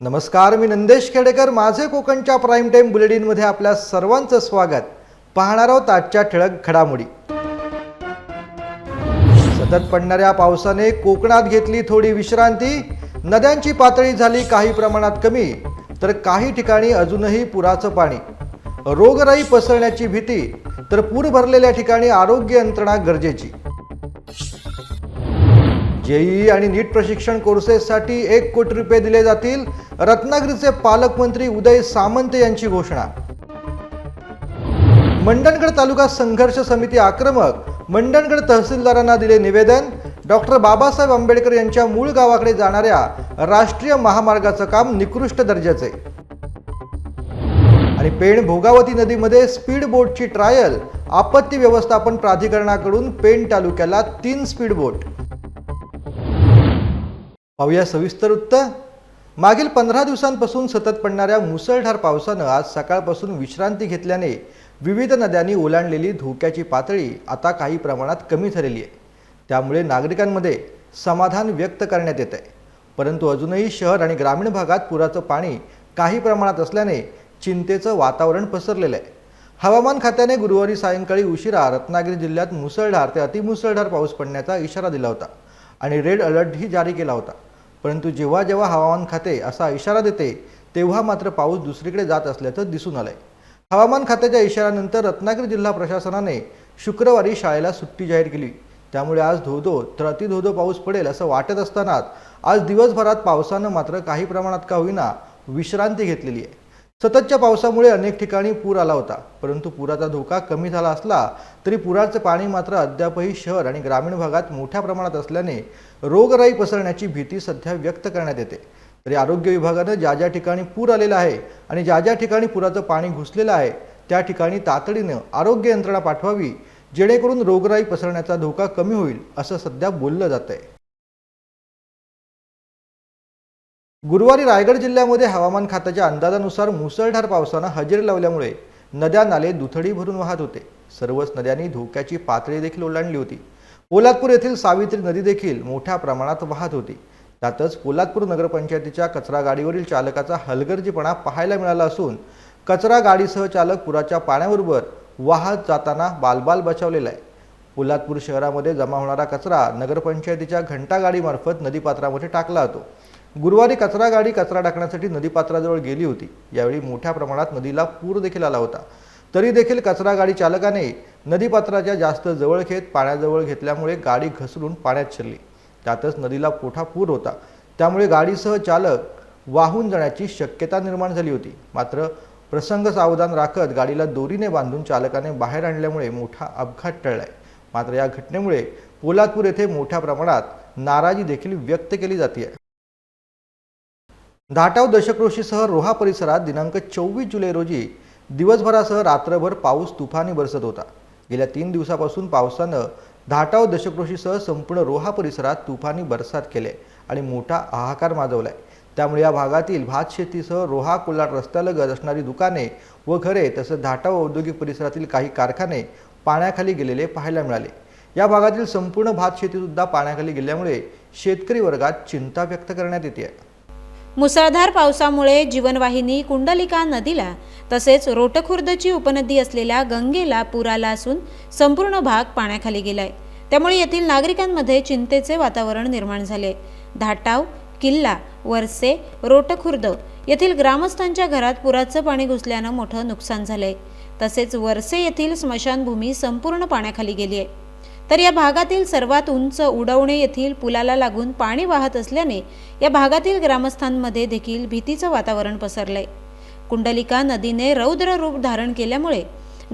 नमस्कार मी नंदेश खेडेकर. माझे कोकणच्या प्राईम टाईम बुलेटिनमध्ये आपल्या सर्वांचं स्वागत. पाहणार आहोत आजच्या ठळक घडामोडी. सतत पडणाऱ्या पावसाने कोकणात घेतली थोडी विश्रांती. नद्यांची पातळी झाली काही प्रमाणात कमी तर काही ठिकाणी अजूनही पुराचं पाणी. रोगराई पसरण्याची भीती तर पूर भरलेल्या ठिकाणी आरोग्य यंत्रणा गरजेची. जेई आणि नीट प्रशिक्षण कोर्सेससाठी एक कोटी रुपये दिले जातील. रत्नागिरीचे पालकमंत्री उदय सामंत यांची घोषणा. मंडणगड तालुका संघर्ष समिती आक्रमक. मंडणगड तहसीलदारांना दिले निवेदन. डॉक्टर बाबासाहेब आंबेडकर यांच्या मूळ गावाकडे जाणाऱ्या राष्ट्रीय महामार्गाचं काम निकृष्ट दर्जाचे. आणि पेण भोगावती नदीमध्ये स्पीड बोटची ट्रायल आपत्ती व्यवस्थापन प्राधिकरणाकडून पेण तालुक्याला तीन स्पीड बोट पाहूया सविस्तर वृत्त मागील पंधरा दिवसांपासून सतत पडणाऱ्या मुसळधार पावसानं आज सकाळपासून विश्रांती घेतल्याने विविध नद्यांनी ओलांडलेली धोक्याची पातळी आता काही प्रमाणात कमी झालेली आहे. त्यामुळे नागरिकांमध्ये समाधान व्यक्त करण्यात येत आहे. परंतु अजूनही शहर आणि ग्रामीण भागात पुराचं पाणी काही प्रमाणात असल्याने चिंतेचं वातावरण पसरलेलं आहे. हवामान खात्याने गुरुवारी सायंकाळी उशिरा रत्नागिरी जिल्ह्यात मुसळधार ते अतिमुसळधार पाऊस पडण्याचा इशारा दिला होता आणि रेड अलर्टही जारी केला होता. परंतु जेव्हा जेव्हा हवामान खाते असा इशारा देते तेव्हा मात्र पाऊस दुसरीकडे जात असल्याचं दिसून आलंय. हवामान खात्याच्या इशाऱ्यानंतर रत्नागिरी जिल्हा प्रशासनाने शुक्रवारी शाळेला सुट्टी जाहीर केली. त्यामुळे आज धोधो तर अतिधोधो पाऊस पडेल असं वाटत असतानाच आज दिवसभरात पावसानं मात्र काही प्रमाणात का होईना विश्रांती घेतलेली आहे. सततच्या पावसामुळे अनेक ठिकाणी पूर आला होता परंतु पुराचा धोका कमी झाला असला तरी पुराचं पाणी मात्र अद्यापही शहर आणि ग्रामीण भागात मोठ्या प्रमाणात असल्याने रोगराई पसरण्याची भीती सध्या व्यक्त करण्यात येते. तरी आरोग्य विभागानं ज्या ज्या ठिकाणी पूर आलेला आहे आणि ज्या ज्या ठिकाणी पुराचं पाणी घुसलेलं आहे त्या ठिकाणी तातडीनं आरोग्य यंत्रणा पाठवावी जेणेकरून रोगराई पसरण्याचा धोका कमी होईल असं सध्या बोललं जात आहे गुरुवारी रायगड जिल्ह्यामध्ये हवामान खात्याच्या अंदाजानुसार मुसळधार पावसानं हजेरी लावल्यामुळे नद्या नाले दुथडी भरून वाहत होते. सर्वच नद्यांनी धोक्याची पातळी देखील ओलांडली होती. पोलादपूर येथील सावित्री नदी देखील मोठ्या प्रमाणात वाहत होती. त्यातच पोलादपूर नगरपंचायतीच्या कचरा गाडीवरील चालकाचा हलगर्जीपणा पाहायला मिळाला असून कचरा गाडीसह चालक पुराच्या पाण्याबरोबर वाहत जाताना बालबाल बचावलेला आहे. पोलादपूर शहरामध्ये जमा होणारा कचरा नगरपंचायतीच्या घंटा गाडीमार्फत नदीपात्रामध्ये टाकला जातो. गुरुवारी कचरा गाडी कचरा टाकण्यासाठी नदीपात्राजवळ गेली होती. यावेळी मोठ्या प्रमाणात नदीला पूर देखील आला होता. तरी देखील कचरा गाडी चालकाने नदीपात्राच्या जास्त जवळ घेत पाण्याजवळ घेतल्यामुळे गाडी घसरून पाण्यात शिरली. त्यातच नदीला मोठा पूर होता. त्यामुळे गाडीसह चालक वाहून जाण्याची शक्यता निर्माण झाली होती. मात्र प्रसंग सावधान राखत गाडीला दोरीने बांधून चालकाने बाहेर आणल्यामुळे मोठा अपघात टळलाय. मात्र या घटनेमुळे पोलादपूर येथे मोठ्या प्रमाणात नाराजी देखील व्यक्त केली जाते धाटाव दशक्रोशीसह रोहा परिसरात दिनांक चोवीस जुलै रोजी दिवसभरासह रात्रभर पाऊस तुफानी बरसत होता. गेल्या तीन दिवसापासून पावसानं धाटाव दशक्रोशीसह संपूर्ण रोहा परिसरात तुफानी बरसात केले आणि मोठा हाहाकार माजवलाय. त्यामुळे या भागातील भात शेतीसह रोहा कोल्हाट रस्त्यालगत असणारी दुकाने व घरे तसंच धाटाव औद्योगिक परिसरातील काही कारखाने पाण्याखाली गेलेले पाहायला मिळाले. या भागातील संपूर्ण भात शेतीसुद्धा पाण्याखाली गेल्यामुळे शेतकरी वर्गात चिंता व्यक्त करण्यात येते आहे. मुसळधार पावसामुळे जीवनवाहिनी कुंडलिका नदीला तसेच रोटखुर्दची उपनदी असलेल्या गंगेला पूर आला असून संपूर्ण भाग पाण्याखाली गेलाय. त्यामुळे येथील नागरिकांमध्ये चिंतेचे वातावरण निर्माण झाले. धाटाव किल्ला वरसे रोटखुर्द येथील ग्रामस्थांच्या घरात पुराचं पाणी घुसल्यानं मोठं नुकसान झालंय. तसेच वरसे येथील स्मशानभूमी संपूर्ण पाण्याखाली गेली आहे तर या भागातील सर्वात उंच उडवणे येथील पुलाला लागून पाणी वाहत असल्याने या भागातील ग्रामस्थांमध्ये देखील भीतीचं वातावरण पसरलंय. कुंडलिका नदीने रौद्र रूप धारण केल्यामुळे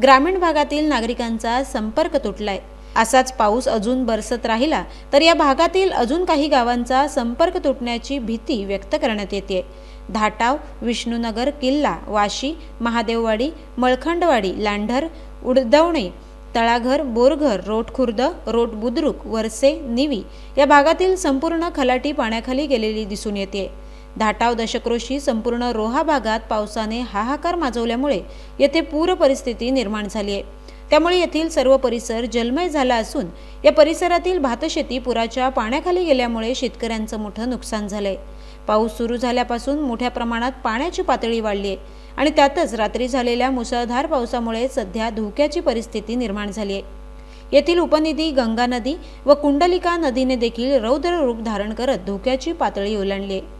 ग्रामीण भागातील नागरिकांचा संपर्क तुटलाय. असाच पाऊस अजून बरसत राहिला तर या भागातील अजून काही गावांचा संपर्क तुटण्याची भीती व्यक्त करण्यात येते धाटाव विष्णुनगर किल्ला वाशी महादेववाडी मळखंडवाडी लांढर उडदवणे तळाघर बोरघर रोटखुर्द रोट बुद्रुक वरसे निवी या भागातील संपूर्ण खलाटी पाण्याखाली गेलेली दिसून येते. धाटाव दशक्रोशी संपूर्ण रोहा भागात पावसाने हाहाकार माजवल्यामुळे येथे पूर परिस्थिती निर्माण झाली आहे. त्यामुळे येथील सर्व परिसर जलमय झाला असून या परिसरातील भातशेती पुराच्या पाण्याखाली गेल्यामुळे शेतकऱ्यांचं मोठं नुकसान झालंय. पाऊस सुरू झाल्यापासून मोठ्या प्रमाणात पाण्याची पातळी वाढली आहे. आणि त्यातच रात्री झालेल्या मुसळधार पावसामुळे सध्या धोक्याची परिस्थिती निर्माण झाली आहे. येथील उपनदी गंगा नदी व कुंडलिका नदीने देखील रौद्र रूप धारण करत धोक्याची पातळी ओलांडली आहे.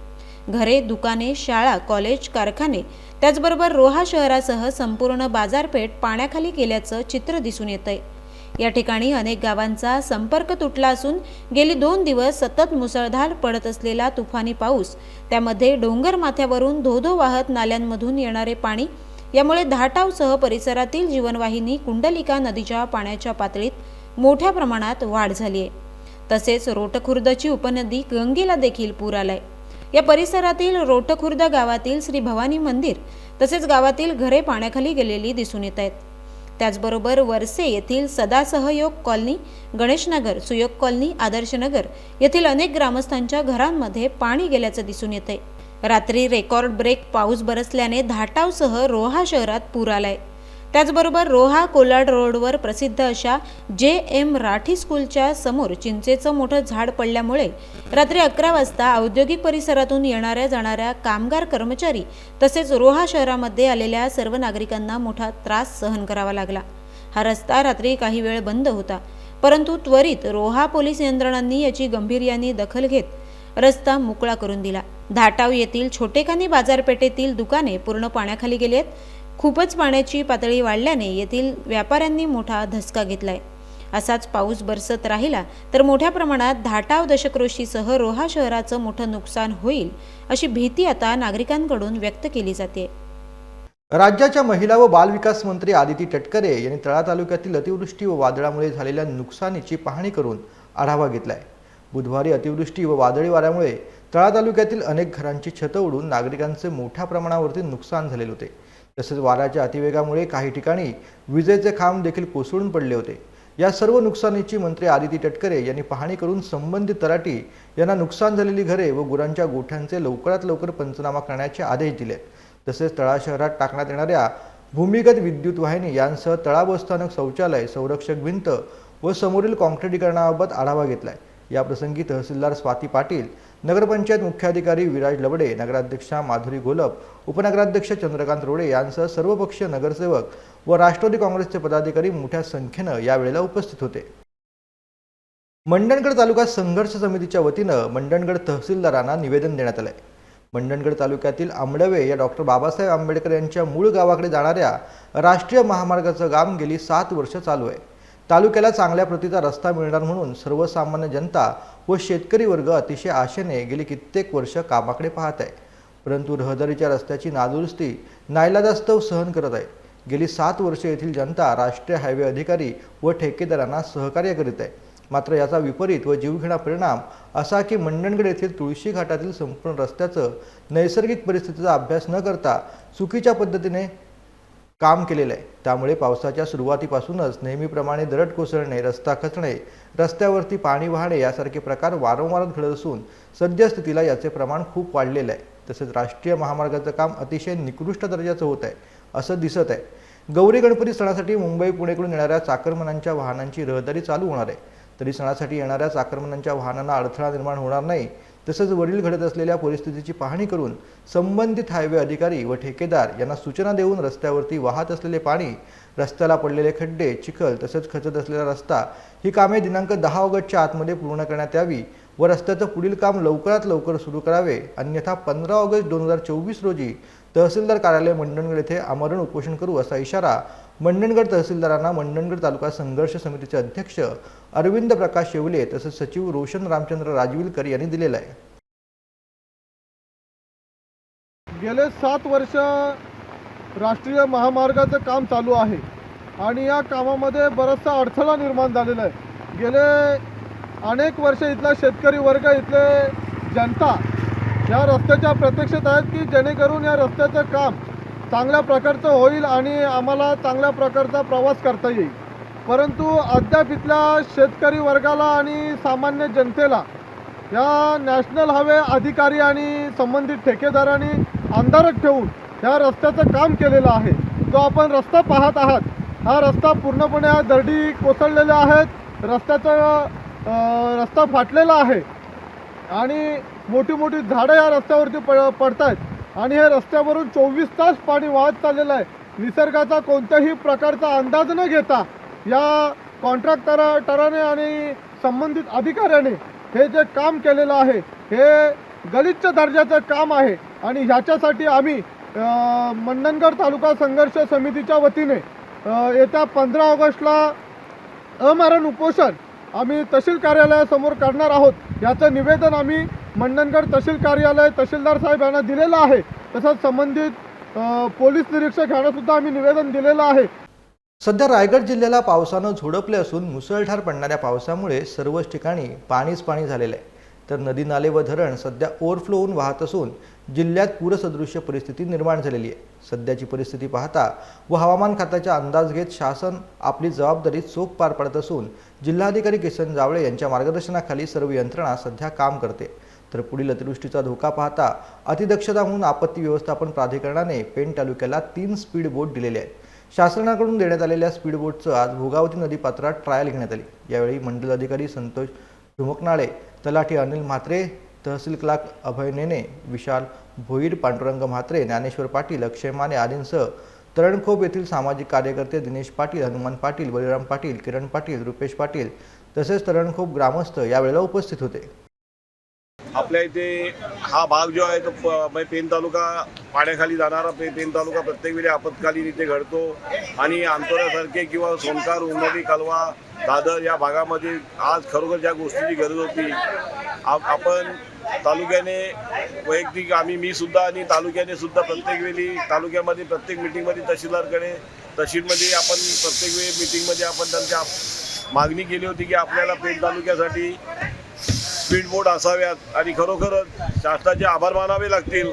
घरे दुकाने शाळा कॉलेज कारखाने त्याचबरोबर रोहा शहरासह संपूर्ण बाजारपेठ पाण्याखाली गेल्याचं चित्र दिसून येत आहे या ठिकाणी अनेक गावांचा संपर्क तुटला असून गेली दोन दिवस सतत मुसळधार पडत असलेला तुफानी पाऊस. त्यामध्ये डोंगर माथ्यावरून धोधो वाहत नाल्यांमधून येणारे पाणी यामुळे धाटावसह परिसरातील जीवनवाहिनी कुंडलिका नदीच्या पाण्याच्या पातळीत मोठ्या प्रमाणात वाढ झाली आहे. तसेच रोटखुर्दची उपनदी गंगेला देखील पूर आलाय. या परिसरातील रोटखुर्द गावातील श्री भवानी मंदिर तसेच गावातील घरे पाण्याखाली गेलेली दिसून येत आहेत. त्याचबरोबर वरसे येथील सदा सहयोग कॉलनी गणेशनगर सुयोग कॉलनी आदर्शनगर येथील अनेक ग्रामस्थांच्या घरांमध्ये पाणी गेल्याचं दिसून येते रात्री रेकॉर्ड ब्रेक पाऊस बरसल्याने धाटावसह रोहा शहरात पूर आलाय. त्याचबरोबर रोहा कोलाड रोडवर प्रसिद्ध अशा जे एम राठी स्कूलच्या समोर चिंचेचं मोठं झाड पडल्यामुळे रात्री अकरा वाजता औद्योगिक परिसरातून येणाऱ्या जाणाऱ्या कामगार कर्मचारी तसेच रोहा शहरामध्ये आलेल्या सर्व नागरिकांना मोठा त्रास सहन करावा लागला. हा रस्ता रात्री काही वेळ बंद होता परंतु त्वरित रोहा पोलीस यंत्रणांनी याची गंभीर्याने दखल घेत रस्ता मोकळा करून दिला. धाटाव येथील छोटेखानी बाजारपेठेतील दुकाने पूर्ण पाण्याखाली गेली आहेत. खूपच पाण्याची पातळी वाढल्याने येथील व्यापाऱ्यांनी मोठा धसका घेतलाय. असाच पाऊस बरसत राहिला तर मोठ्या प्रमाणात धाटाव दशक्रोशीसह रोहा शहराचं मोठं नुकसान होईल अशी भीती आता नागरिकांकडून व्यक्त केली जाते. राज्याच्या महिला व बालविकास मंत्री आदिती तटकरे यांनी तळा तालुक्यातील अतिवृष्टी व वादळामुळे झालेल्या नुकसानीची पाहणी करून आढावा घेतलाय. बुधवारी अतिवृष्टी व वादळी वाऱ्यामुळे तळा तालुक्यातील अनेक घरांची छतं उडून नागरिकांचे मोठ्या प्रमाणावरती नुकसान झालेले होते. तसेच वाऱ्याच्या अतिवेगामुळे काही ठिकाणी विजेचे खांब देखील कोसळून पडले होते. या सर्व नुकसानीची मंत्री आदिती तटकरे यांनी पाहणी करून संबंधित तलाठी यांना नुकसान झालेली घरे व गुरांच्या गोठ्यांचे लवकरात लवकर पंचनामा करण्याचे आदेश दिले तसेच तळा शहरात टाकण्यात येणाऱ्या भूमिगत विद्युत वाहिनी यांसह तळावस्थानक शौचालय संरक्षक भिंत व समोरील काँक्रिटीकरणाबाबत आढावा घेतलाय. याप्रसंगी तहसीलदार स्वाती पाटील नगरपंचायत मुख्याधिकारी विराज लबडे नगराध्यक्षा माधुरी घोलप उपनगराध्यक्ष चंद्रकांत रोडे यांसह सर्वपक्षीय नगरसेवक व राष्ट्रवादी काँग्रेसचे पदाधिकारी मोठ्या संख्येनं यावेळेला उपस्थित होते. मंडणगड तालुका संघर्ष समितीच्या वतीनं मंडणगड तहसीलदारांना निवेदन देण्यात आलंय. मंडणगड तालुक्यातील आंबडवे या डॉक्टर बाबासाहेब आंबेडकर यांच्या मूळ गावाकडे जाणाऱ्या राष्ट्रीय महामार्गाचं काम गेली सात वर्ष चालू आहे. तालुक्याला चांगल्या प्रतीचा रस्ता मिळणार म्हणून सर्वसामान्य जनता व शेतकरी वर्ग अतिशय आशेने गेली कित्येक वर्ष कामाकडे पाहत आहे. परंतु रहदारीच्या रस्त्याची नादुरुस्ती नाईलाजास्तव सहन करत आहे. गेली सात वर्षे येथील जनता राष्ट्रीय हायवे अधिकारी व ठेकेदारांना सहकार्य करीत आहे. मात्र याचा विपरीत व जीवघेणा परिणाम असा की मंडणगड येथील तुळशी घाटातील संपूर्ण रस्त्याचं नैसर्गिक परिस्थितीचा अभ्यास न करता चुकीच्या पद्धतीने काम केलेलं आहे. त्यामुळे पावसाच्या सुरुवातीपासूनच नेहमीप्रमाणे दरड कोसळणे रस्ता खचणे रस्त्यावरती पाणी वाहणे यासारखे प्रकार वारंवार घडत असून सद्यस्थितीला याचे प्रमाण खूप वाढलेलं आहे. तसेच राष्ट्रीय महामार्गाचं काम अतिशय निकृष्ट दर्जाचं होत आहे असं दिसत आहे. गौरी गणपती सणासाठी मुंबई पुणेकडून येणाऱ्या चाकरमनांच्या वाहनांची रहदारी चालू होणार आहे. तरी सणासाठी येणाऱ्या चाकरमनांच्या वाहनांना अडथळा निर्माण होणार नाही तसंच वडील घडत असलेल्या परिस्थितीची पाहणी करून संबंधित हायवे अधिकारी व ठेकेदार यांना सूचना देऊन रस्त्यावरती वाहत असलेले पाणी रस्त्याला पडलेले खड्डे चिखल तसंच खचत असलेला रस्ता ही कामे दिनांक दहा ऑगस्टच्या आतमध्ये पूर्ण करण्यात यावी व रस्त्याचं पुढील काम लवकरात लवकर सुरू करावे. अन्यथा पंधरा ऑगस्ट दोन हजार चोवीस रोजी तहसीलदार कार्यालय मंडणगड येथे आमरण उपोषण करू असा इशारा मंडणगड तहसीलदारांना मंडणगड तालुका संघर्ष समितीचे अध्यक्ष अरविंद प्रकाश शेवले तसंच सचिव रोशन रामचंद्र राजविलकर यांनी दिलेला आहे. गेले सात वर्ष राष्ट्रीय महामार्गाचं काम चालू आहे आणि या कामामध्ये बराचसा अडथळा निर्माण झालेला आहे. गेले अनेक वर्ष इथला शेतकरी वर्ग इथले जनता या रस्त्याच्या प्रत्यक्षात आहेत की जेणेकरून या रस्त्याचं काम चांगल्या प्रकारचं होईल आणि आम्हाला चांगल्या प्रकारचा प्रवास करता येईल. परंतु अद्याप इथल्या शेतकरी वर्गाला आणि सामान्य जनतेला या नॅशनल हायवे अधिकारी आणि संबंधित ठेकेदारांनी अंधारात ठेवून ह्या रस्त्याचं काम केलेलं आहे. जो आपण रस्ता पाहत आहात हा रस्ता पूर्णपणे दरडी कोसळलेल्या आहेत रस्त्याचं रस्ता फाटलेला आहे. आणि मोठी मोठी झाडं या रस्त्यावरती प पडत आहेत आणि हे रस्त्यावरून चोवीस तास पाणी वाहत चाललेलं आहे. निसर्गाचा कोणत्याही प्रकारचा अंदाज न घेता या कॉन्ट्रॅक्टरा टराने आणि संबंधित अधिकाऱ्याने हे जे काम केलेलं आहे हे गलिच्छ दर्जाचं काम आहे. आणि ह्याच्यासाठी आम्ही मंडणगड तालुका संघर्ष समितीच्या वतीने येत्या पंधरा ऑगस्टला अमरण उपोषण आम्ही तहसील कार्यालयासमोर करणार आहोत. याचं निवेदन आम्ही मंडणगड तहसील कार्यालय तहसीलदार साहेब यांना दिलेलं आहे. तसंच संबंधित पोलीस निरीक्षक यांना सुद्धा आम्ही निवेदन दिलेलं आहे. सध्या रायगड जिल्ह्याला पावसानं झोडपले असून मुसळधार पडणाऱ्या पावसामुळे सर्वच ठिकाणी पाणीच पाणी झालेलं आहे. तर नदी नाले व धरण सध्या ओव्हरफ्लो होऊन वाहत असून जिल्ह्यात पूरसदृश्य परिस्थिती निर्माण झालेली आहे. सध्याची परिस्थिती पाहता व हवामान खात्याचा अंदाज घेत शासन आपली जबाबदारी चोख पार पाडत असून जिल्हाधिकारी किसन जावळे यांच्या मार्गदर्शनाखाली सर्व यंत्रणा सध्या काम करते. तर पुढील अतिवृष्टीचा धोका पाहता अतिदक्षता म्हणून आपत्ती व्यवस्थापन प्राधिकरणाने पेण तालुक्याला तीन स्पीड बोट दिलेले आहेत. शासनाकडून देण्यात आलेल्या स्पीड बोटचं आज भोगावती नदीपात्रात ट्रायल घेण्यात आली. यावेळी मंडल अधिकारी संतोष झुमकनाळे तलाठी अनिल म्हात्रे तहसील क्लार्क अभय नेने विशाल भोईर पांडुरंग म्हात्रे ज्ञानेश्वर पाटील अक्षय माने आदींसह तरणखोप येथील सामाजिक कार्यकर्ते दिनेश पाटील हनुमान पाटील बलिराम पाटील किरण पाटील रुपेश पाटील तसेच तरणखोप ग्रामस्थ यावेळेला उपस्थित होते. आपल्या इथे हा भाग जो आहे तो प- म्हणजे पेन तालुका पाण्याखाली जाणारा पे पेन तालुका प्रत्येक वेळी आपत्कालीन इथे घडतो. आणि आंतोऱ्यासारखे किंवा सोनकार उमरी कलवा दादर या भागामध्ये आज खरोखर ज्या गोष्टीची गरज होती आप- आपण तालुक्याने वैयक्तिक आम्ही मी सुद्धा आणि तालुक्याने सुद्धा प्रत्येक वेळी तालुक्यामध्ये प्रत्येक मिटिंगमध्ये तहसीलदारकडे तहसीलमध्ये आपण प्रत्येक वेळी मिटिंगमध्ये आपण त्यांच्या मागणी केली होती की आपल्याला पेन तालुक्यासाठी स्पीड बोट असाव्यात. आणि खरोखरच शासनाचे आभार मानावे लागतील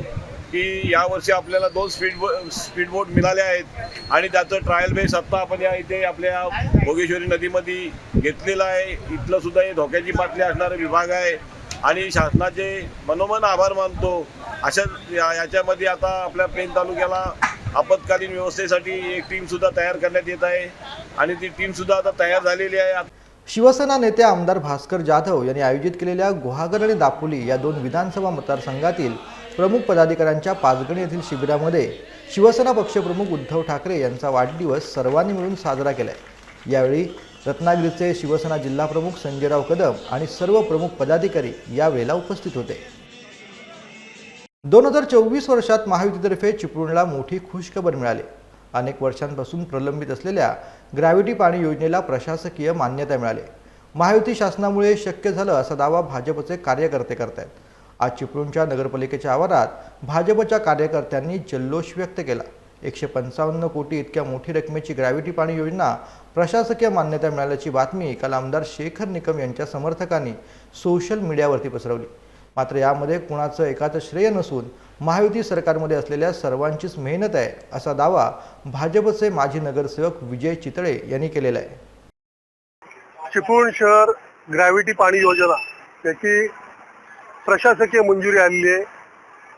की यावर्षी आपल्याला दोन स्पीड बो स्पीड बोट मिळाले आहेत. आणि त्याचं ट्रायल बेस आत्ता आपण या इथे आपल्या भोगेश्वरी नदीमध्ये घेतलेलं आहे. इथलं सुद्धा हे धोक्याची पातळी असणारा विभाग आहे. आणि शासनाचे मनोमन आभार मानतो. अशा याच्यामध्ये आता आपल्या पेन तालुक्याला आपत्कालीन व्यवस्थेसाठी एक टीमसुद्धा तयार करण्यात येत आहे. आणि ती टीमसुद्धा आता तयार झालेली आहे. शिवसेना नेते आमदार भास्कर जाधव यांनी आयोजित केलेल्या गुहागर आणि दापोली या दोन विधानसभा मतदारसंघातील प्रमुख पदाधिकाऱ्यांच्या पाचगणी येथील शिबिरामध्ये शिवसेना पक्षप्रमुख उद्धव ठाकरे यांचा वाढदिवस सर्वांनी मिळून साजरा केलाय. यावेळी रत्नागिरीचे शिवसेना जिल्हाप्रमुख संजयराव कदम आणि सर्व प्रमुख पदाधिकारी यावेळेला उपस्थित होते. दोन हजार चोवीस वर्षात महायुतीतर्फे चिपळूणला मोठी खुशखबर मिळाली. अनेक वर्षांपासून प्रलंबित असलेल्या ग्रॅव्हिटी पाणी योजनेला प्रशासकीय मान्यता मिळाली. महायुती शासनामुळे शक्य झालं असा दावा भाजपचे कार्यकर्ते करत आहेत आज चिपळूणच्या नगरपालिकेच्या आवारात भाजपच्या कार्यकर्त्यांनी जल्लोष व्यक्त केला. एकशे पंचावन्न कोटी इतक्या मोठी रकमेची ग्रॅव्हिटी पाणी योजना प्रशासकीय मान्यता मिळाल्याची बातमी काल आमदार शेखर निकम यांच्या समर्थकांनी सोशल मीडियावरती पसरवली. मात्र यामध्ये कुणाचं एकाचं श्रेय नसून महायुती सरकारमध्ये असलेल्या सर्वांचीच मेहनत आहे असा दावा भाजपचे माजी नगरसेवक विजय चितळे यांनी केलेला आहे. चिपळूण शहर ग्रॅव्हिटी पाणी योजना याची प्रशासकीय मंजुरी आलेली आहे.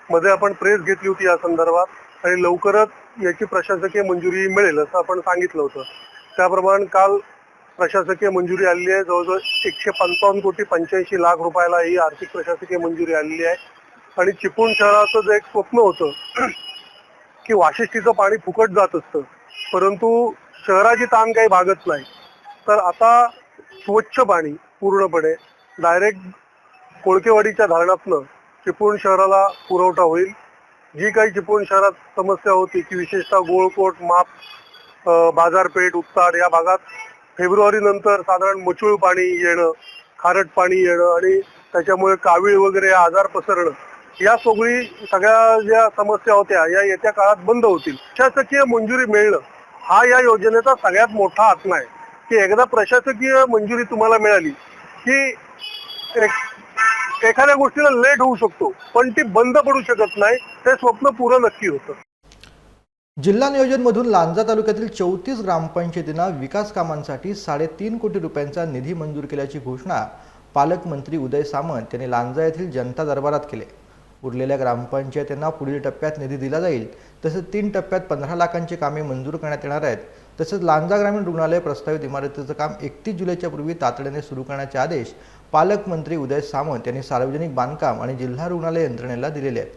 मध्ये आपण प्रेस घेतली होती या संदर्भात आणि लवकरच याची प्रशासकीय मंजुरी मिळेल असं आपण सांगितलं होतं. त्याप्रमाणे काल प्रशासकीय मंजुरी आलेली आहे. जवळजवळ एकशे पंचावन्न कोटी पंच्याऐंशी लाख रुपयाला ही आर्थिक प्रशासकीय मंजुरी आलेली आहे. आणि चिपळूण शहराचं जे एक स्वप्न होतं की वाशिष्ठीचं पाणी फुकट जात असतं. परंतु शहराची ताण काही भागत नाही. तर आता स्वच्छ पाणी पूर्णपणे डायरेक्ट कोळकेवाडीच्या धरणातनं चिपळूण शहराला पुरवठा होईल. जी काही चिपळूण शहरात समस्या होती की विशेषतः गोळकोट माप बाजारपेठ उत्ताड या भागात फेब्रुवारी नंतर साधारण मचूळ पाणी येणं खारट पाणी येणं आणि त्याच्यामुळे कावीळ वगैरे आजार पसरणं या सगळी सगळ्या ज्या समस्या होत्या या येत्या काळात बंद होतील. प्रशासकीय मंजुरी मिळणं हा या योजनेचा सगळ्यात मोठा आत्मा आहे. की एकदा प्रशासकीय मंजुरी तुम्हाला मिळाली की एखाद्या गोष्टीला लेट होऊ शकतो पण ती बंद पडू शकत नाही ते स्वप्न पुरं नक्की होतं. जिल्हा नियोजनमधून लांजा तालुक्यातील चौतीस ग्रामपंचायतींना विकास कामांसाठी साडेतीन कोटी रुपयांचा निधी मंजूर केल्याची घोषणा पालकमंत्री उदय सामंत यांनी लांजा येथील जनता दरबारात केली. उरलेल्या ग्रामपंचायतींना पुढील टप्प्यात निधी दिला जाईल. तसेच तीन टप्प्यात पंधरा लाखांची कामे मंजूर करण्यात येणार आहेत. तसेच लांजा ग्रामीण रुग्णालय प्रस्तावित इमारतीचं काम एकतीस जुलैच्या पूर्वी तातडीने सुरू करण्याचे आदेश पालकमंत्री उदय सामंत यांनी सार्वजनिक बांधकाम आणि जिल्हा रुग्णालय यंत्रणेला दिलेले आहेत.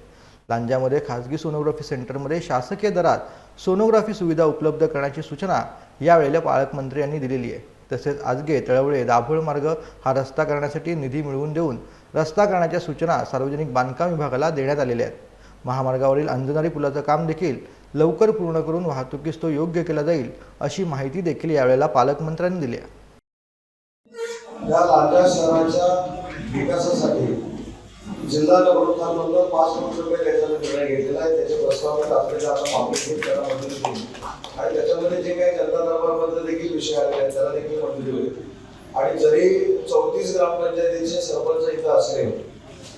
लांजामध्ये खासगी सोनोग्राफी सेंटरमध्ये शासकीय दरात सोनोग्राफी सुविधा उपलब्ध करण्याची सूचना यावेळेला पालकमंत्री यांनी दिलेली आहे. तसेच आजगे तळवळे दाभोळ मार्ग हा रस्ता करण्यासाठी निधी मिळवून देऊन रस्ता करण्याच्या सूचना सार्वजनिक बांधकाम विभागाला देण्यात आलेल्या आहेत. महामार्गावरील अंजनारी पुलाचं काम देखील लवकर पूर्ण करून वाहतुकीस तो योग्य केला जाईल अशी माहिती देखील यावेळेला पालकमंत्र्यांनी दिली आहे. या लांजा शहराच्या विकासासाठी जिल्हा पाच रुपये निर्णय घेतलेला आहे. त्याचे प्रस्ताव आता मागणी त्याला मंजुरी आणि त्याच्यामध्ये जे काही जनता देखील विषय आले त्याला देखील मंजुरी होईल. आणि जरी चौतीस ग्रामपंचायतीचे सरपंच इथं असले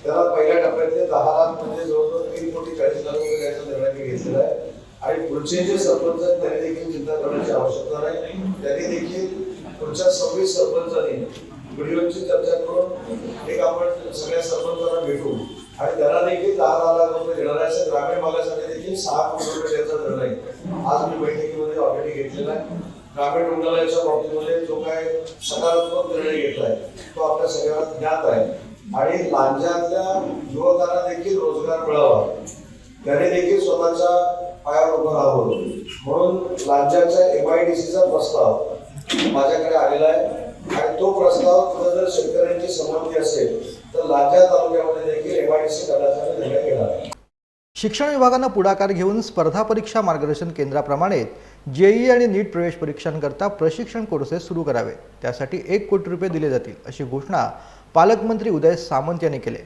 त्याला पहिल्या टप्प्यातले दहा लाख म्हणजे जवळजवळ तीन कोटी चाळीस लाख रुपये द्यायचा निर्णय मी घेतलेला आहे. आणि पुढचे जे सरपंच आहेत त्यांनी देखील चिंता करण्याची आवश्यकता नाही. त्यांनी देखील पुढच्या सव्वीस सरपंचांनी व्हिडिओची चर्चा करून एक आपण सगळ्या सरपंचांना भेटू. आणि त्यांना देखील दहा दहा लाख रुपये देणार आहे. असं ग्रामीण भागासाठी देखील सहा कोटी रुपये द्यायचा निर्णय आज मी बैठकीमध्ये ऑलरेडी घेतलेला आहे. ग्रामीण रुग्णालयाच्या बाबतीमध्ये जो काय सकारात्मक निर्णय घेतलाय तो आपल्या सगळ्यांना ज्ञात आहे. आणि लांजातल्या युवकांना देखील रोजगार मिळावा. त्याने देखील स्वतःच्या पायावर उभं राहावं. म्हणून लांजाच्या एम आय डी सीचा प्रस्ताव माझ्याकडे आलेला आहे. आणि तो प्रस्ताव पुढे जर शेतकऱ्यांची संमती असेल तर लांजा तालुक्यामध्ये देखील एम एमआयडीसी करण्याचा मी निर्णय घेणार आहे. शिक्षण विभागानं पुढाकार घेऊन स्पर्धा परीक्षा मार्गदर्शन केंद्राप्रमाणे जेई आणि नीट प्रवेश परीक्षांकरता प्रशिक्षण कोर्सेस सुरू करावे. त्यासाठी एक कोटी रुपये दिले जातील अशी घोषणा पालकमंत्री उदय सामंत यांनी केली.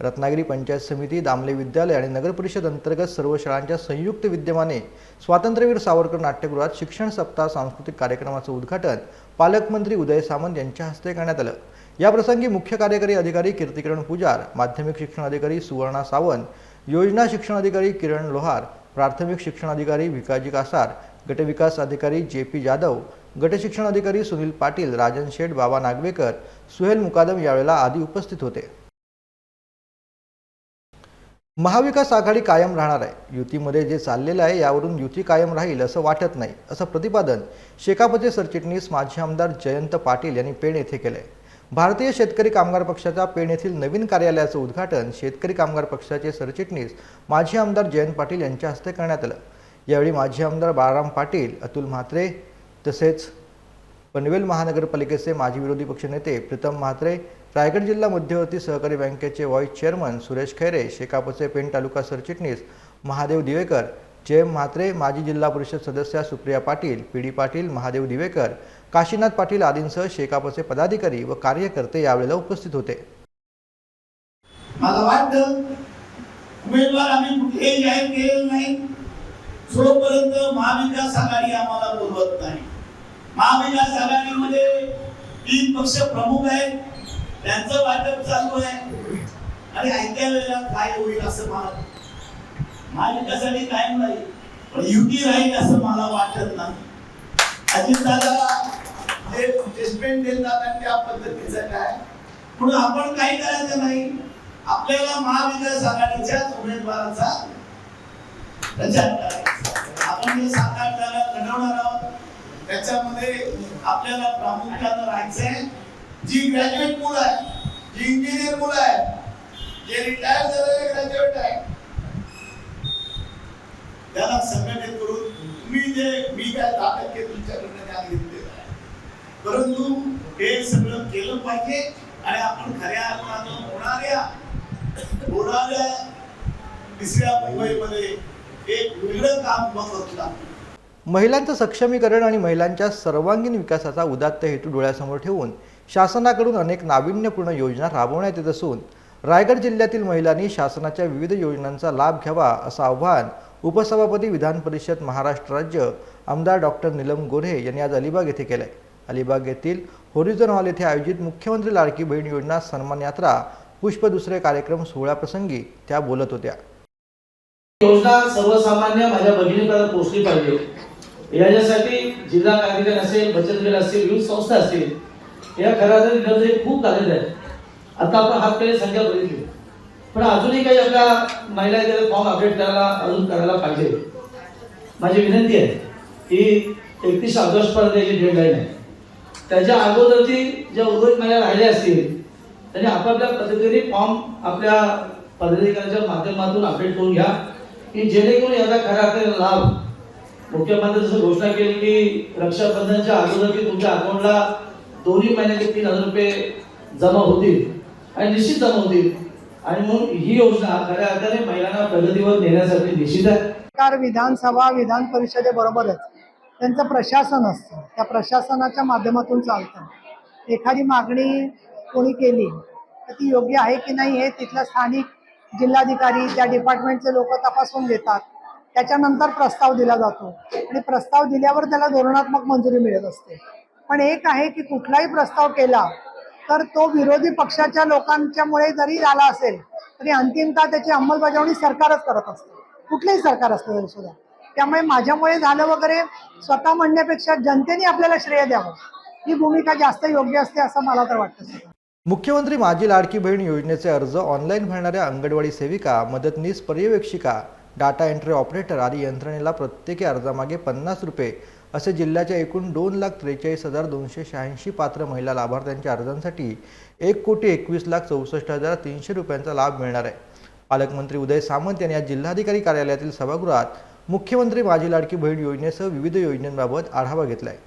रत्नागिरी पंचायत समिती दामले विद्यालय आणि नगर परिषद अंतर्गत सर्व शाळांच्या संयुक्त विद्यमाने स्वातंत्र्यवीर सावरकर नाट्यगृहात शिक्षण सप्ताह सांस्कृतिक कार्यक्रमाचं उद्घाटन पालकमंत्री उदय सामंत यांच्या हस्ते करण्यात आलं. याप्रसंगी मुख्य कार्यकारी अधिकारी कीर्तिकिरण पुजार माध्यमिक शिक्षण अधिकारी सुवर्णा सावंत योजना शिक्षण अधिकारी किरण लोहार प्राथमिक शिक्षण अधिकारी भिकाजी कासार गटविकास अधिकारी जे पी जाधव गटशिक्षण अधिकारी सुनील पाटील राजन शेठ बाबा नागवेकर सुहेल मुकादम यावेळेला आदी उपस्थित होते. महाविकास आघाडी कायम राहणार आहे. युतीमध्ये जे चाललेलं आहे यावरून युती कायम राहील असं वाटत नाही असं प्रतिपादन शेकापचे सरचिटणीस माजी आमदार जयंत पाटील यांनी पेण येथे केलं आहे भारतीय शेतकरी कामगार पक्षाच्या पेण येथील नवीन कार्यालयाचं उद्घाटन शेतकरी कामगार पक्षाचे सरचिटणीस माजी आमदार जयंत पाटील यांच्या हस्ते करण्यात आलं. यावेळी माजी आमदार बाळाराम पाटील अतुल म्हात्रे तसेच पनवेल महानगरपालिकेचे माजी विरोधी पक्षनेते प्रीतम म्हात्रे रायगड जिल्हा मध्यवर्ती सहकारी बँकेचे व्हाईस चेअरमन सुरेश खैरे शेकापचे पेण तालुका सरचिटणीस महादेव दिवेकर जयम म्हात्रे माजी जिल्हा परिषद सदस्या सुप्रिया पाटील पी डी पाटील महादेव दिवेकर काशीनाथ पाटील आदींसह शेकापचे पदाधिकारी व कार्यकर्ते यावेळेला उपस्थित होते. मला वाटतं उमेदवार आम्ही कुठेही जाहीर केलेलं नाही. जोपर्यंत महाविकास आघाडी आम्हाला बोलवत नाही. महाविकास आघाडीमध्ये तीन पक्ष प्रमुख आहेत. त्यांचं वाटप चालू आहे. आणि ऐक्या वेळेला काय होईल असं मला महाविकासाठी कायम नाही पण युती राहील असं मला वाटत नाही. अजितदादा जे स्टेटमेंट देतात आणि त्या पद्धतीचं काय? म्हणून आपण काही करायचं नाही. आपल्याला महाविकास आघाडीच्याच उमेदवाराचा प्रचार करायचा. आपण जे सात आठ जागा लढवणार आहोत. त्याच्यामध्ये आपल्याला प्रामुख्यानं राहायचंय जी ग्रॅज्युएट मुलं आहे जी इंजिनियर मुलं आहे जे रिटायर झालेले ग्रॅज्युएट आहे. त्याला संघटित करून तुम्ही जे मी काय दहा टक्के तुमच्याकडनं ज्ञान घेतलेलं आहे. परंतु हे सगळं केलं पाहिजे आणि आपण खऱ्या अर्थानं होणाऱ्या होणाऱ्या तिसऱ्या मुंबईमध्ये एक वेगळं काम महिलांचं सक्षमीकरण आणि महिलांच्या सर्वांगीण विकासाचा उदात्त हेतू डोळ्यासमोर ठेवून शासनाकडून अनेक नाविन्यपूर्ण योजना राबवण्यात येत असून रायगड जिल्ह्यातील महिलांनी शासनाच्या विविध योजनांचा लाभ घ्यावा असं आव्हान उपसभापती विधान परिषद महाराष्ट्र राज्य आमदार डॉक्टर नीलम गोऱ्हे यांनी आज अलिबाग येथे केलं आहे अलिबाग येथील होरिझन हॉल येथे आयोजित मुख्यमंत्री लाडकी बहीण योजना सन्मान यात्रा पुष्प दुसरे कार्यक्रम सोहळ्याप्रसंगी त्या बोलत होत्या. योजना सर्वसामान्य माझ्या भगिनीपर्यंत पोहोचली पाहिजे. याच्यासाठी जिल्हा कार्यालय असेल बचत गट असेल विविध संस्था असतील या खऱ्या खूप झालेलं आहेत आता आपण हात संख्या बघितली. पण अजूनही काही आपल्या महिला त्याला फॉर्म अपडेट करायला अजून करायला पाहिजे. माझी विनंती आहे की एकतीस ऑगस्टपर्यंत याची डेडलाईन आहे. त्याच्या अगोदरची ज्या उर्वरित महिला राहिल्या असतील त्यांनी आपापल्या पद्धतीने फॉर्म आपल्या पदाधिकाऱ्यांच्या माध्यमातून अपडेट करून घ्या. की जेणेकरून याचा खऱ्या अर्थाने लाभ मुख्यमंत्री जसं घोषणा केली की रक्षाबंधनच्या अगोदर की तुमच्या अकाउंटला दोन्ही महिन्याचे तीन हजार रुपये जमा होतील आणि निश्चित जमा होतील. आणि म्हणून ही योजना खऱ्या अर्थाने महिलांना प्रगतीवर नेण्यासाठी निश्चित आहे. सरकार विधानसभा विधान परिषदेबरोबरच त्यांचं प्रशासन असतं. त्या प्रशासनाच्या माध्यमातून चालतं. एखादी मागणी कोणी केली तर ती योग्य आहे की नाही हे तिथल्या स्थानिक जिल्हाधिकारी त्या डिपार्टमेंटचे लोक तपासून घेतात. त्याच्यानंतर प्रस्ताव दिला जातो. आणि प्रस्ताव दिल्यावर त्याला धोरणात्मक मंजुरी मिळत असते. पण एक आहे की कुठलाही प्रस्ताव केला तर तो विरोधी पक्षाच्या लोकांच्यामुळे जरी झाला असेल तरी अंतिमतः त्याची अंमलबजावणी सरकारच करत असते. कुठलंही सरकार असतं तरी सुद्धा. त्यामुळे माझ्यामुळे झालं वगैरे स्वतः म्हणण्यापेक्षा जनतेने आपल्याला श्रेय द्यावं. ही भूमिका जास्त योग्य असते असं मला तर वाटतं. मुख्यमंत्री माझी लाडकी बहीण योजनेचे अर्ज ऑनलाईन भरणाऱ्या अंगणवाडी सेविका मदतनीस पर्यवेक्षिका डाटा एंट्री ऑपरेटर आदी यंत्रणेला प्रत्येकी अर्जामागे पन्नास रुपये असे जिल्ह्याच्या एकूण दोन लाख त्रेचाळीस हजार दोनशे शहाऐंशी पात्र महिला लाभार्थ्यांच्या अर्जांसाठी एक कोटी एकवीस लाख चौसष्ट हजार तीनशे रुपयांचा लाभ मिळणार आहे. पालकमंत्री उदय सामंत यांनी आज जिल्हाधिकारी कार्यालयातील सभागृहात मुख्यमंत्री माझी लाडकी बहीण योजनेसह विविध योजनांबाबत आढावा घेतला आहे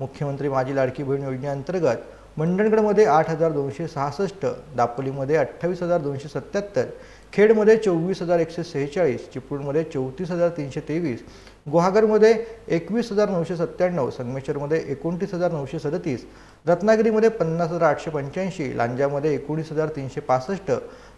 मुख्यमंत्री माझी लाडकी बहीण योजनेअंतर्गत मंडणगडमध्ये आठ हजार दोनशे सहासष्ट दापोलीमध्ये अठ्ठावीस हजार दोनशे सत्याहत्तर खेडमध्ये चोवीस हजार एकशे सेहेचाळीस चिपळूणमध्ये चौतीस हजार तीनशे तेवीस गुहागरमध्ये एकवीस हजार नऊशे सत्त्याण्णव संगमेश्वरमध्ये एकोणतीस हजार नऊशे सदतीस रत्नागिरीमध्ये पन्नास हजार आठशे पंच्याऐंशी लांजामध्ये एकोणीस हजार तीनशे पासष्ट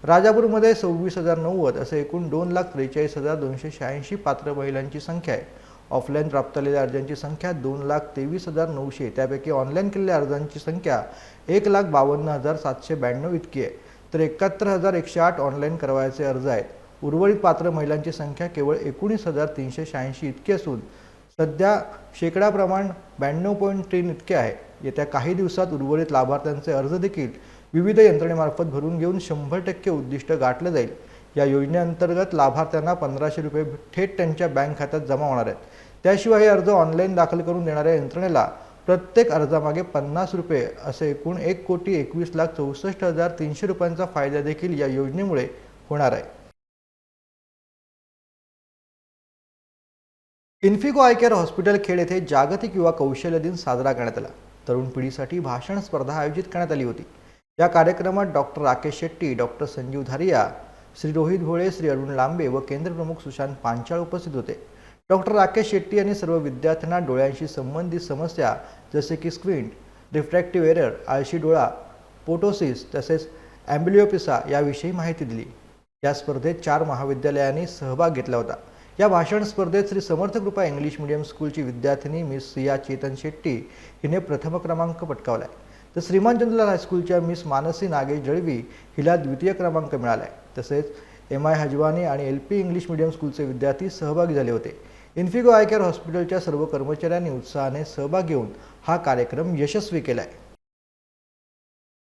राजापूरमध्ये सव्वीस हजार नव्वद असे एकूण दोन लाख त्रेचाळीस हजार दोनशे शहाऐंशी पात्र महिलांची संख्या आहे. ऑफलाईन प्राप्त झालेल्या अर्जांची संख्या दोन लाख तेवीस हजार नऊशे त्यापैकी ऑनलाईन केलेल्या अर्जांची संख्या एक लाख बावन्न हजार सातशे ब्याण्णव इतकी आहे. तर एकाहत्तर हजार एकशे आठ ऑनलाईन करवायचे अर्ज आहेत. उर्वरित पात्र महिलांची संख्या केवळ एकोणीस हजार तीनशे शहाऐंशी इतकी असून सध्या शेकडा प्रमाण ब्याण्णव पॉईंट तीन इतके आहे. येत्या काही दिवसात उर्वरित लाभार्थ्यांचे अर्ज देखील विविध यंत्रणेमार्फत भरून घेऊन शंभर टक्के उद्दिष्ट गाठलं जाईल. या योजनेअंतर्गत लाभार्थ्यांना पंधराशे रुपये थेट त्यांच्या बँक खात्यात जमा होणार आहेत. त्याशिवाय हे अर्ज ऑनलाईन दाखल करून देणाऱ्या यंत्रणेला प्रत्येक अर्जामागे पन्नास रुपये असे एकूण एक कोटी एकवीस लाख चौसष्ट हजार तीनशे रुपयांचा फायदा देखील या योजनेमुळे होणार आहे. Infico eye care hospital Khed येथे जागतिक युवा कौशल्य दिन साजरा करण्यात आला. तरुण पिढीसाठी भाषण स्पर्धा आयोजित करण्यात आली होती. या कार्यक्रमात डॉक्टर राकेश शेट्टी डॉक्टर संजीव धारिया श्री रोहित भोळे श्री अरुण लांबे व केंद्रप्रमुख सुशांत पांचाळ उपस्थित होते. डॉक्टर राकेश शेट्टी यांनी सर्व विद्यार्थ्यांना डोळ्यांशी संबंधित समस्या जसे की स्क्विंट रिफ्रॅक्टिव्ह एरर आळशी डोळा पोटोसिस तसेच ॲम्बिलिओपिसा याविषयी माहिती दिली. या स्पर्धेत चार महाविद्यालयांनी सहभाग घेतला होता. या भाषण स्पर्धेत श्री समर्थ कृपा इंग्लिश मिडियम स्कूलची विद्यार्थिनी मिस सिया चेतन शेट्टी हिने प्रथम क्रमांक पटकावला आहे तर श्रीमान चंद्रलाल हायस्कूलच्या मिस मानसी नागेश जळवी हिला द्वितीय क्रमांक मिळाला आहे तसेच एम आय हजवानी आणि एल पी इंग्लिश मिडियम स्कूलचे विद्यार्थी सहभागी झाले होते. इन्फिगो आय केअर हॉस्पिटलच्या सर्व कर्मचाऱ्यांनी उत्साहाने सहभाग घेऊन हा कार्यक्रम यशस्वी केला आहे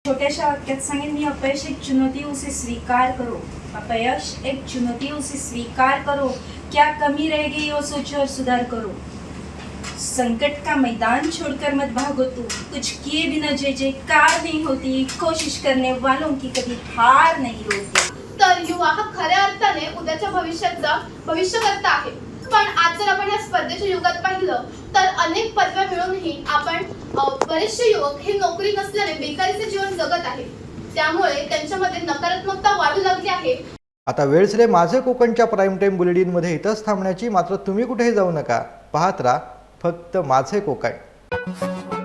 छोट्याशा वाक्यात सांगेन मी अपयश एक चुनौती उसे स्वीकार करो. अपयश एक चुनौती उसे स्वीकार करो. क्या कमी रह गई वो सोचो और सुधार करो. संकट का मैदान छोड़कर मत भागो तू. कुछ किए बिना जय जयकार नहीं होती. कोशिश करने वालों की कभी हार नहीं होती. तर युवा हा खऱ्या अर्थाने उद्याच्या भविष्याचा भविष्यकर्ता आहे. पण आज जर आपण या स्पर्धेच्या युगात पाहिलं तर अनेक पदव्या मिळूनही आपण बरेचसे युवक हे नोकरी नसल्याने बेकारीचे जीवन जगत आहे त्यामुळे त्यांच्यामध्ये नकारात्मकता वाढू लागली आहे. आता वेळसरे माझे कोकणच्या प्राईम टाईम बुलेटिनमध्ये इथंच थांबण्याची मात्र तुम्ही कुठेही जाऊ नका. पाहत राहा फक्त माझे कोकण.